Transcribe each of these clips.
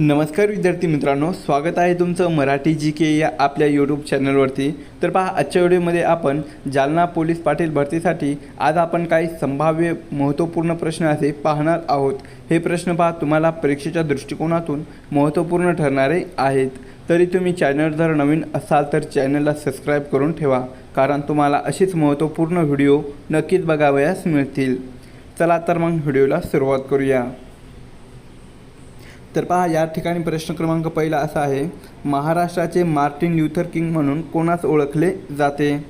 नमस्कार विद्यार्थी मित्रांनो स्वागत आहे तुमचं मराठी जी के या आपल्या यूट्यूब चॅनलवरती तर पहा आजच्या व्हिडिओमध्ये आपण जालना पोलीस पाटील भरतीसाठी आज आपण काही संभाव्य महत्त्वपूर्ण प्रश्न असे पाहणार आहोत. हे प्रश्न पहा तुम्हाला परीक्षेच्या दृष्टिकोनातून महत्त्वपूर्ण ठरणारे आहेत. तरी तुम्ही चॅनल जर नवीन असाल तर चॅनलला सबस्क्राईब करून ठेवा कारण तुम्हाला अशीच महत्त्वपूर्ण व्हिडिओ नक्कीच बघावयास मिळतील. चला तर मग व्हिडिओला सुरुवात करूया. तर पहा या ठिकाणी प्रश्न क्रमांक पहिला असा आहे महाराष्ट्राचे मार्टिन ल्युथर किंग म्हणून कोणास ओळखले जाते?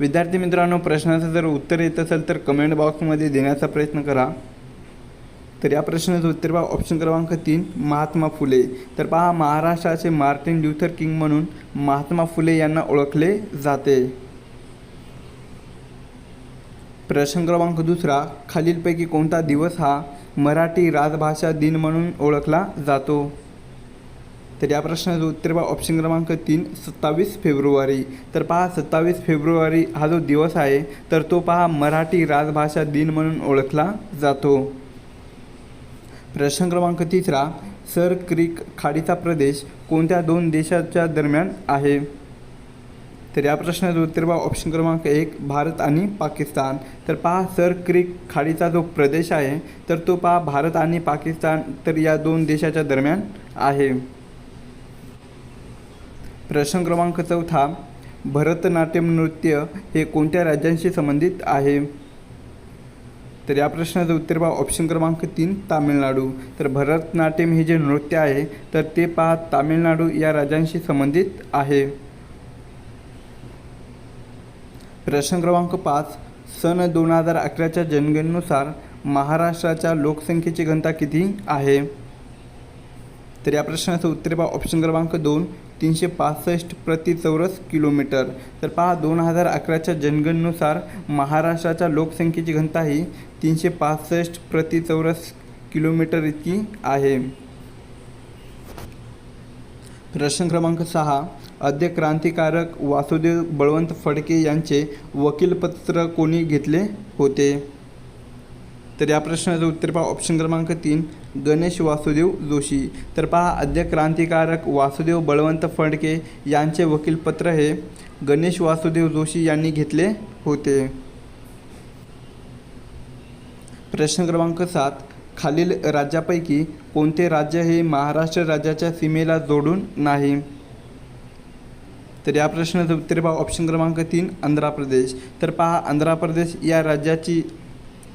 विद्यार्थी मित्रांनो प्रश्नाचं जर उत्तर येत असेल तर कमेंट बॉक्समध्ये देण्याचा प्रयत्न करा. तर या प्रश्नाचं उत्तर पहा ऑप्शन क्रमांक तीन महात्मा फुले. तर पहा महाराष्ट्राचे मार्टिन ल्युथर किंग म्हणून महात्मा फुले यांना ओळखले जाते. प्रश्न क्रमांक दुसरा खालीलपैकी कोणता दिवस हा मराठी राजभाषा दिन म्हणून ओळखला जातो? तर या प्रश्नाचं उत्तर पहा. ऑप्शन क्रमांक तीन सत्तावीस फेब्रुवारी. तर पहा सत्तावीस फेब्रुवारी हा जो दिवस आहे तर तो पहा मराठी राजभाषा दिन म्हणून ओळखला जातो. प्रश्न क्रमांक तिसरा सर क्रिक खाडीचा प्रदेश कोणत्या दोन देशाच्या दरम्यान आहे? तर या प्रश्नाचं उत्तर बा ऑप्शन क्रमांक एक भारत आणि पाकिस्तान. तर पहा सर क्रिक खाडीचा जो प्रदेश आहे तर तो पहा भारत आणि पाकिस्तान तर या दोन देशाच्या दरम्यान आहे. प्रश्न क्रमांक चौथा भरतनाट्यम नृत्य हे कोणत्या राज्यांशी संबंधित आहे? तर या प्रश्नाचं उत्तर पहा ऑप्शन क्रमांक तीन तामिळनाडू. तर भरतनाट्यम हे जे नृत्य आहे तर ते पहा तामिळनाडू या राज्यांशी संबंधित आहे. प्रश्न क्रमांक पाच सन दोन हजार अकराच्या जनगणनेनुसार महाराष्ट्राच्या लोकसंख्येची घनता किती आहे? तर या प्रश्नाचं उत्तर पहा. ऑप्शन क्रमांक दोन तीनशे पासष्ट प्रति चौरस किलोमीटर. तर पहा दोन हजार अकराच्या जनगणनेनुसार महाराष्ट्राच्या लोकसंख्येची घनता ही तीनशे पासष्ट प्रति चौरस किलोमीटर इतकी आहे. प्रश्न क्रमांक सहा आद्य क्रांतिकारक वासुदेव बळवंत फडके यांचे वकीलपत्र कोणी घेतले होते? तर या प्रश्नाचं उत्तर पहा. ऑप्शन क्रमांक तीन गणेश वासुदेव जोशी. तर पहा आद्य क्रांतिकारक वासुदेव बळवंत फडके यांचे वकीलपत्र हे गणेश वासुदेव जोशी यांनी घेतले होते. प्रश्न क्रमांक सात खालील राज्यापैकी कोणते राज्य हे महाराष्ट्र राज्याच्या सीमेला जोडून नाही? तर या प्रश्नाचं उत्तर पहा. ऑप्शन क्रमांक तीन आंध्र प्रदेश. तर पहा आंध्र प्रदेश या राज्याची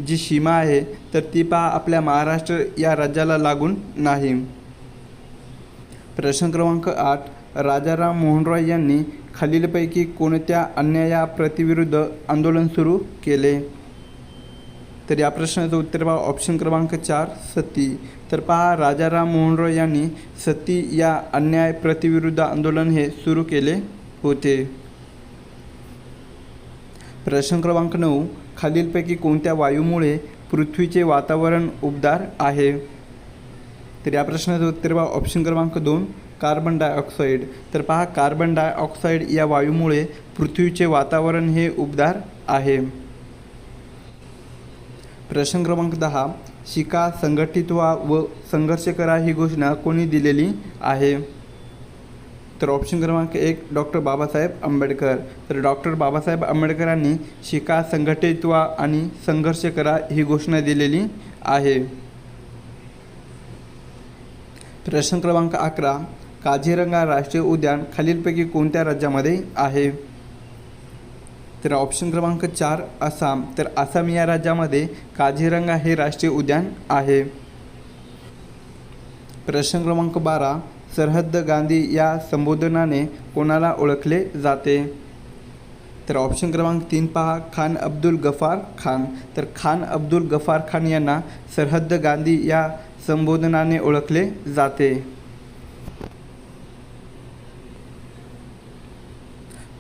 जी सीमा आहे तर ती पहा आपल्या महाराष्ट्र या राज्याला लागून नाही. प्रश्न क्रमांक आठ राजाराम मोहन रॉय यांनी खालीलपैकी कोणत्या अन्यायाप्रतिविरुद्ध आंदोलन सुरू केले? तर या प्रश्नाचं उत्तर पहा. ऑप्शन क्रमांक चार सती. तर पहा राजाराम मोहन रॉय यांनी सती या अन्याय प्रतिविरुद्ध आंदोलन हे सुरू केले होते. प्रश्न क्रमांक नऊ. खालीलपैकी कोणत्या वायूमुळे पृथ्वीचे वातावरण उबदार आहे? तर या प्रश्नाचं उत्तर पहा. ऑप्शन क्रमांक दोन कार्बन डायऑक्साईड तर पहा कार्बन डायऑक्साईड या वायूमुळे पृथ्वीचे वातावरण हे उबदार आहे. प्रश्न क्रमांक दहा शिका संघटित व्हा व संघर्ष करा ही घोषणा कोणी दिलेली आहे? तर ऑप्शन क्रमांक एक डॉक्टर बाबासाहेब आंबेडकर. तर डॉक्टर बाबासाहेब आंबेडकरांनी शिका संघटित व्हा आणि संघर्ष करा ही घोषणा दिलेली आहे. प्रश्न क्रमांक अकरा काझीरंगा राष्ट्रीय उद्यान खालीलपैकी कोणत्या राज्यामध्ये आहे? तर ऑप्शन क्रमांक चार आसाम. तर आसाम या राज्यामध्ये काझीरंगा हे राष्ट्रीय उद्यान आहे. प्रश्न क्रमांक बारा सरहद्द गांधी या संबोधनाने कोणाला ओळखले जाते? तर ऑप्शन क्रमांक तीन पहा खान अब्दुल गफार खान. तर खान अब्दुल गफार खान यांना सरहद्द गांधी या संबोधनाने ओळखले जाते.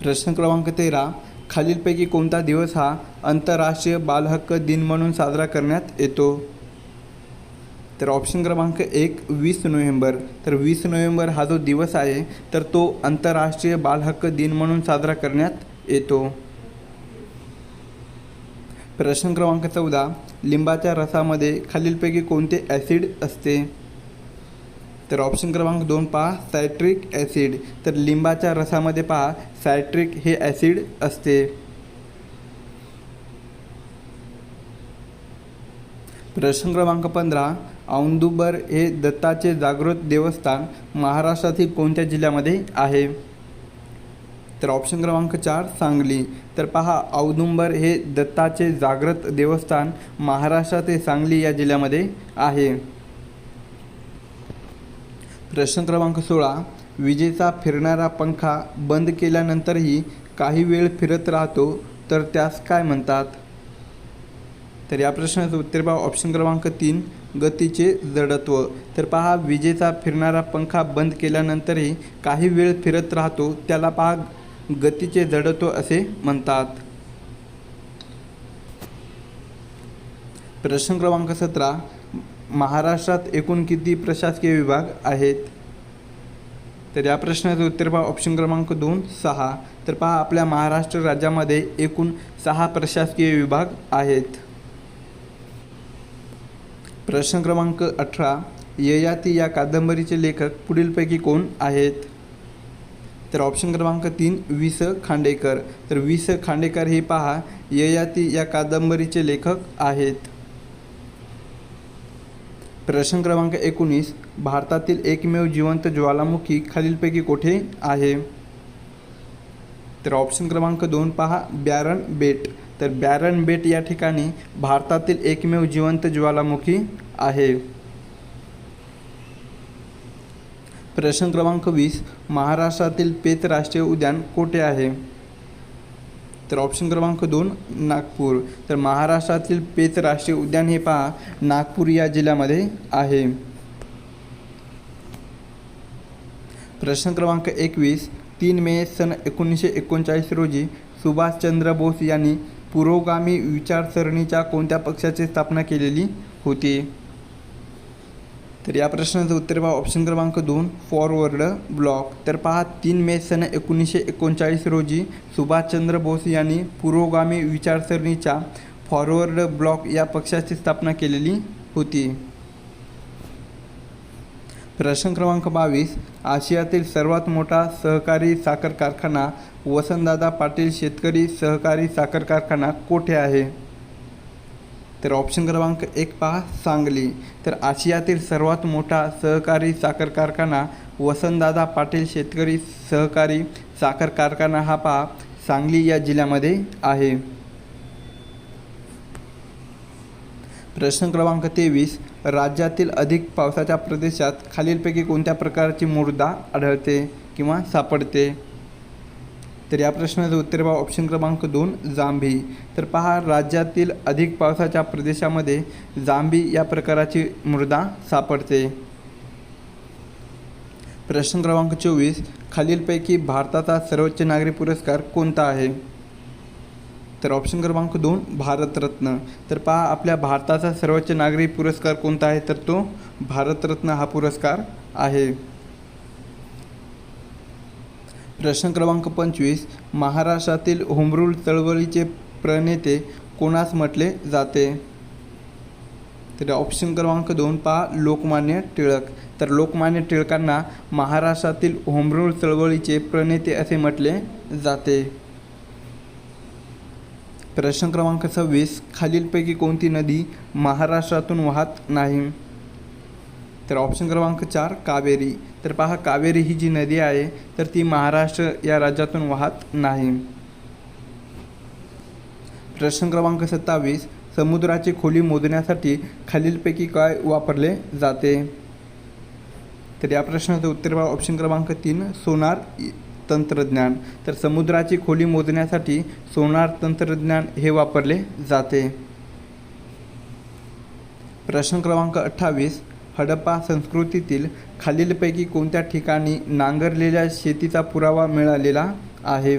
प्रश्न क्रमांक तेरा खालीलपैकी कोणता दिवस हा आंतरराष्ट्रीय बालहक्क दिन म्हणून साजरा करण्यात येतो? तर ऑप्शन क्रमांक एक वीस नोव्हेंबर. तर वीस नोव्हेंबर हा जो दिवस आहे तर तो आंतरराष्ट्रीय बालहक्क दिन म्हणून साजरा करण्यात येतो. प्रश्न क्रमांक चौदा लिंबाच्या रसामध्ये खालीलपैकी कोणते ॲसिड असते? तर ऑप्शन क्रमांक दोन पहा सायट्रिक ॲसिड तर लिंबाच्या रसामध्ये पहा सायट्रिक हे ॲसिड असते. प्रश्न क्रमांक पंधरा औदुंबर हे दत्ताचे जागृत देवस्थान महाराष्ट्रातील कोणत्या जिल्ह्यामध्ये आहे? तर ऑप्शन क्रमांक चार सांगली. तर पहा औदुंबर हे दत्ताचे जागृत देवस्थान महाराष्ट्रातील सांगली या जिल्ह्यामध्ये आहे. प्रश्न क्रमांक सोळा विजेचा फिरणारा पंखा बंद केल्यानंतरही काही वेळ फिरत राहतो तर त्यास काय म्हणतात? तर या प्रश्नाचं उत्तर पहा ऑप्शन क्रमांक तीन गतीचे जडत्व. तर पहा विजेचा फिरणारा पंखा बंद केल्यानंतरही काही वेळ फिरत राहतो त्याला पहा गतीचे जडत्व असे म्हणतात. प्रश्न क्रमांक सतरा महाराष्ट्रात एकूण किती प्रशासकीय विभाग आहेत? तर या प्रश्नाचं उत्तर पहा. ऑप्शन क्रमांक दोन सहा. तर पहा आपल्या महाराष्ट्र राज्यामध्ये एकूण सहा प्रशासकीय विभाग आहेत. प्रश्न क्रमांक अठरा. ययाती या कादंबरीचे लेखक पुढीलपैकी कोण आहेत? तर ऑप्शन क्रमांक तीन वि स खांडेकर. तर वि स खांडेकर हे पहा ययाती या कादंबरीचे लेखक आहेत. प्रश्न क्रमांक एकोणीस भारतातील एकमेव जिवंत ज्वालामुखी खालीलपैकी कोठे आहे? तर ऑप्शन क्रमांक दोन पहा बॅरन बेट. तर बॅरन बेट या ठिकाणी भारतातील एकमेव जिवंत ज्वालामुखी आहे. प्रश्न क्रमांक वीस महाराष्ट्रातील पेत राष्ट्रीय उद्यान कोठे आहे? तर ऑप्शन क्रमांक दोन नागपूर. तर महाराष्ट्रातील पेच राष्ट्रीय उद्यान हे पहा नागपूर या जिल्ह्यामध्ये आहे. प्रश्न क्रमांक एकवीस तीन मे सन एकोणीसशे एकोणचाळीस रोजी सुभाषचंद्र बोस यांनी पुरोगामी विचारसरणीच्या कोणत्या पक्षाची स्थापना केलेली होती? तर या प्रश्नाचं उत्तर पहा. ऑप्शन क्रमांक दोन फॉरवर्ड ब्लॉक तर पहा तीन मे सन एकोणीसशे एकोणचाळीस रोजी सुभाषचंद्र बोस यांनी पुरोगामी विचारसरणीच्या फॉरवर्ड ब्लॉक या पक्षाची स्थापना केलेली होती. प्रश्न क्रमांक बावीस आशियातील सर्वात मोठा सहकारी साखर कारखाना वसंतदादा पाटील शेतकरी सहकारी साखर कारखाना कोठे आहे? तर ऑप्शन क्रमांक एक पहा सांगली. तर आशियातील सर्वात मोठा सहकारी साखर कारखाना वसंतदादा पाटील शेतकरी सहकारी साखर कारखाना हा पहा सांगली या जिल्ह्यामध्ये आहे. प्रश्न क्रमांक तेवीस राज्यातील अधिक पावसाच्या प्रदेशात खालीलपैकी कोणत्या प्रकारची मृदा आढळते किंवा सापडते? तर या प्रश्नाचं उत्तर पहा ऑप्शन क्रमांक दोन जांभी. तर पहा राज्यातील अधिक पावसाच्या प्रदेशामध्ये जांभी या प्रकाराची मृदा सापडते. प्रश्न क्रमांक चोवीस खालीलपैकी भारताचा सर्वोच्च नागरी पुरस्कार कोणता आहे? तर ऑप्शन क्रमांक दोन भारतरत्न. तर पहा आपल्या भारताचा सर्वोच्च नागरी पुरस्कार कोणता आहे? तर तो भारतरत्न हा पुरस्कार आहे. प्रश्न क्रमांक पंचवीस महाराष्ट्रातील होमरूल चळवळीचे प्रणेते कोणास म्हटले जाते? तर ऑप्शन क्रमांक दोन पहा लोकमान्य टिळक. तर लोकमान्य टिळकांना महाराष्ट्रातील होमरूल चळवळीचे प्रणेते असे म्हटले जाते. प्रश्न क्रमांक सव्वीस खालीलपैकी कोणती नदी महाराष्ट्रातून वाहत नाही? तर ऑप्शन क्रमांक चार कावेरी. तर पहा कावेरी ही जी नदी आहे तर ती महाराष्ट्र या राज्यातून वाहत नाही. प्रश्न क्रमांक सत्तावीस समुद्राची खोली मोजण्यासाठी खालीलपैकी काय वापरले जाते? तर या प्रश्नाचं उत्तर पहा ऑप्शन क्रमांक तीन सोनार तंत्रज्ञान. तर समुद्राची खोली मोजण्यासाठी सोनार तंत्रज्ञान हे वापरले जाते. प्रश्न क्रमांक अठ्ठावीस हडप्पा संस्कृतीतील खालीलपैकी कोणत्या ठिकाणी नांगरलेल्या शेतीचा पुरावा मिळालेला आहे?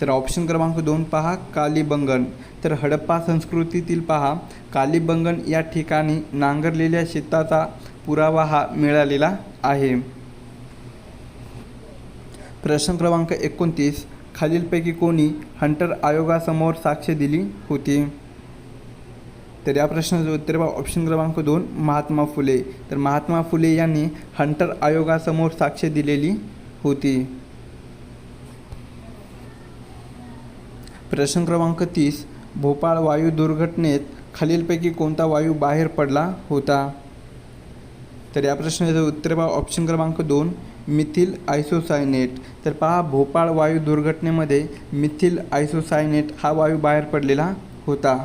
तर ऑप्शन क्रमांक दोन पहा कालीबंगन. तर हडप्पा संस्कृतीतील पहा कालीबंगन या ठिकाणी नांगरलेल्या शेताचा पुरावा हा मिळालेला आहे. प्रश्न क्रमांक एकोणतीस. खालीलपैकी कोणी हंटर आयोगासमोर साक्ष दिली होती? तर या प्रश्नाचं उत्तर बा ऑप्शन क्रमांक दोन महात्मा फुले. तर महात्मा फुले यांनी हंटर आयोगासमोर साक्ष दिलेली होती. प्रश्न क्रमांक तीस भोपाळ वायू दुर्घटनेत खालीलपैकी कोणता वायू बाहेर पडला होता? तर या प्रश्नाचं उत्तर बा ऑप्शन क्रमांक दोन मिथिल आयसोसायनेट. तर पहा भोपाळ वायू दुर्घटनेमध्ये मिथिल आयसोसायनेट हा वायू बाहेर पडलेला होता.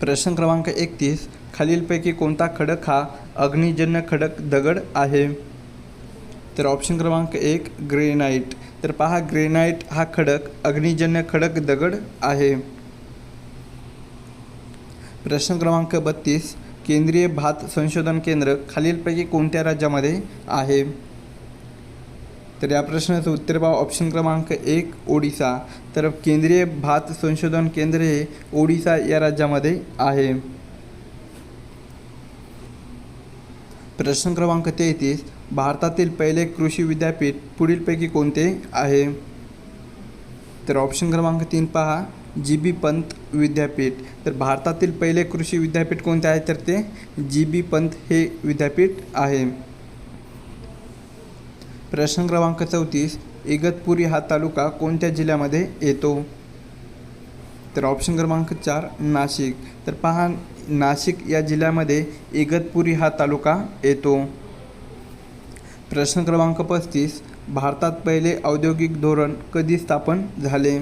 प्रश्न क्रमांक एकतीस खालीलपैकी कोणता खडक हा अग्निजन्य खडक दगड आहे? तर ऑप्शन क्रमांक एक ग्रेनाईट तर पहा ग्रेनाईट हा खडक अग्निजन्य खडक दगड आहे. प्रश्न क्रमांक बत्तीस केंद्रीय भात संशोधन केंद्र खालीलपैकी कोणत्या राज्यामध्ये आहे? तर या प्रश्नाचं उत्तर पहा ऑप्शन क्रमांक एक ओडिसा. तर केंद्रीय भात संशोधन केंद्र हे ओडिसा या राज्यामध्ये आहे. प्रश्न क्रमांक तेहतीस भारतातील पहिले कृषी विद्यापीठ पुढीलपैकी कोणते आहे? तर ऑप्शन क्रमांक तीन पहा जी बी पंत विद्यापीठ. तर भारतातील पहिले कृषी विद्यापीठ कोणते आहे? तर ते जी बी पंत हे विद्यापीठ आहे. प्रश्न क्रमांक चौतीस इगतपुरी हा तालुका कोणत्या जिल्ह्यामध्ये येतो? तर ऑप्शन क्रमांक चार नाशिक. तर पहा नाशिक या जिल्ह्यामध्ये इगतपुरी हा तालुका येतो. प्रश्न क्रमांक पस्तीस भारतात पहिले औद्योगिक धोरण कधी स्थापन झाले?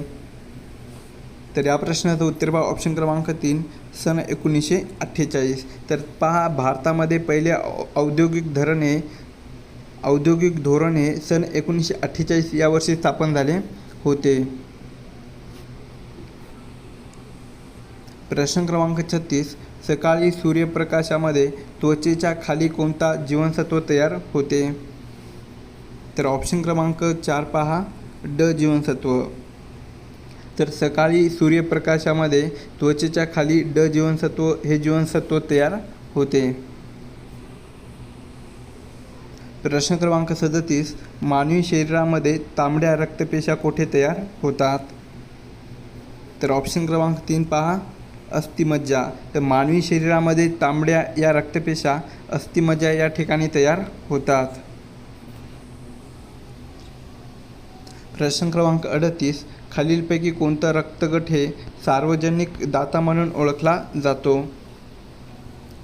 तर या प्रश्नाचं उत्तर पहा ऑप्शन क्रमांक तीन सन एकोणीसशे अठ्ठेचाळीस. तर पहा भारतामध्ये पहिले औ- औद्योगिक धोरण हे औद्योगिक धोरण हे सन एकोणीसशे अठ्ठेचाळीस या वर्षी स्थापन झाले होते. प्रश्न क्रमांक छत्तीस सकाळी सूर्यप्रकाशामध्ये त्वचेच्या खाली कोणता जीवनसत्व तयार होते? तर ऑप्शन क्रमांक चार पहा ड जीवनसत्व. तर सकाळी सूर्यप्रकाशामध्ये त्वचेच्या खाली ड जीवनसत्व हे जीवनसत्व तयार होते. प्रश्न क्रमांक सदतीस मानवी शरीरामध्ये तांबड्या रक्तपेशा कोठे तयार होतात? तर ऑप्शन क्रमांक तीन पहा अस्थिमज्जा. तर मानवी शरीरामध्ये तांबड्या या रक्तपेशा अस्थिमज्जा या ठिकाणी तयार होतात. प्रश्न क्रमांक अडतीस खालीलपैकी कोणता रक्तगट हे सार्वजनिक दाता म्हणून ओळखला जातो?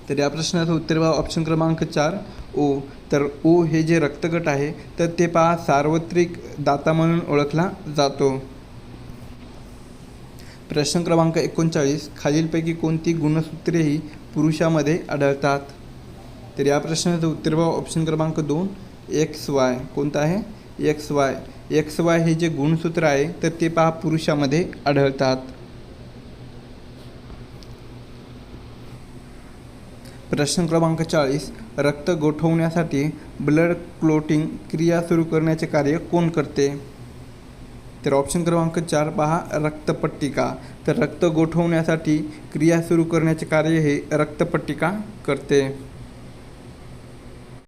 तर या प्रश्नाचं उत्तर पहा ऑप्शन क्रमांक चार ओ. तर ओ हे जे रक्तगट आहे तर ते पहा सार्वत्रिक दाता म्हणून ओळखला जातो. प्रश्न क्रमांक एकोणचाळीस खालीलपैकी कोणती गुणसूत्रेही पुरुषामध्ये आढळतात? तर या प्रश्नाचं उत्तर भाव ऑप्शन क्रमांक दोन एक्स वाय कोणतं आहे? एक्स वाय एक्स वाय हे जे गुणसूत्र आहे तर ते पहा पुरुषामध्ये आढळतात. प्रश्न क्रमांक चाळीस रक्त गोठवण्यासाठी ब्लड क्लोटिंग क्रिया सुरू करण्याचे कार्य कोण करते? तर ऑप्शन क्रमांक चार पहा रक्तपट्टिका. तर रक्त गोठवण्यासाठी क्रिया सुरू करण्याचे कार्य हे रक्तपट्टिका करते.